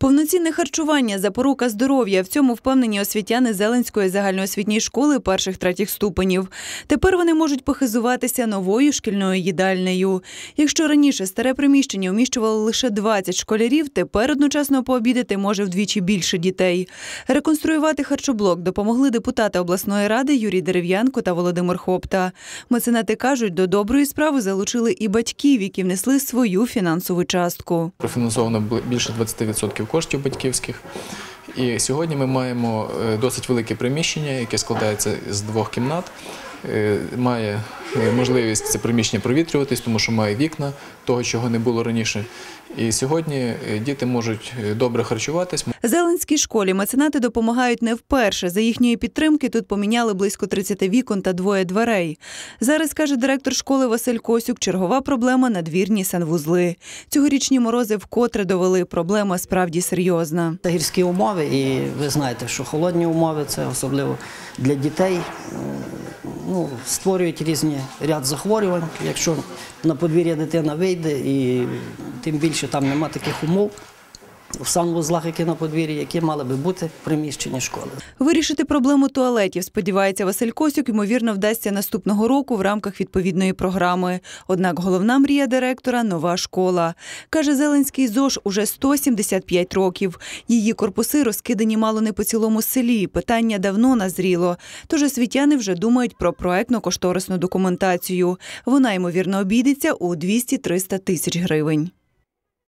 Повноцінне харчування запорука здоров'я. В цьому впевнені освітяни Зеленської загальноосвітньої школи перших третіх ступенів. Тепер вони можуть похизуватися новою шкільною їдальнею. Якщо раніше старе приміщення вміщувало лише 20 школярів, тепер одночасно пообідати може вдвічі більше дітей. Реконструювати харчоблок допомогли депутати обласної ради Юрій Дерев'янко та Володимир Хопта. Меценати кажуть, до доброї справи залучили і батьків, які внесли свою фінансову частку. профінансовано більше 20% коштів батьківських. І сьогодні ми маємо е, досить велике приміщення, яке складається з двох кімнат. Е, Має е, можливість це приміщення провітрюватись, тому що має вікна, того, чого не було раніше. І сьогодні е, діти можуть е, добре харчуватись. Зеленській школі меценати допомагають не вперше. За їхньої підтримки тут поміняли близько 30 вікон та двоє дверей. Зараз каже директор школи Василь Косюк, чергова проблема надвірні санвузли. Цьогорічні морози вкотре довели. Проблема справді серйозна. Це гірські умови, і ви знаєте, що холодні умови це особливо для дітей. Ну, створюють різні ряд захворювань. Якщо на подвір'я дитина вийде, і тим більше там нема таких умов в санвузлах, які на подвір'ї, які мали би бути в приміщенні школи. Вирішити проблему туалетів, сподівається Василь Косюк, ймовірно, вдасться наступного року в рамках відповідної програми. Однак головна мрія директора нова школа. Каже, Зеленський ЗОЖ уже 175 років. Її корпуси розкидані мало не по цілому селі. Питання давно назріло. Тож освітяни вже думають про проектно-кошторисну документацію. Вона ймовірно обійдеться у 200-300 тисяч гривень.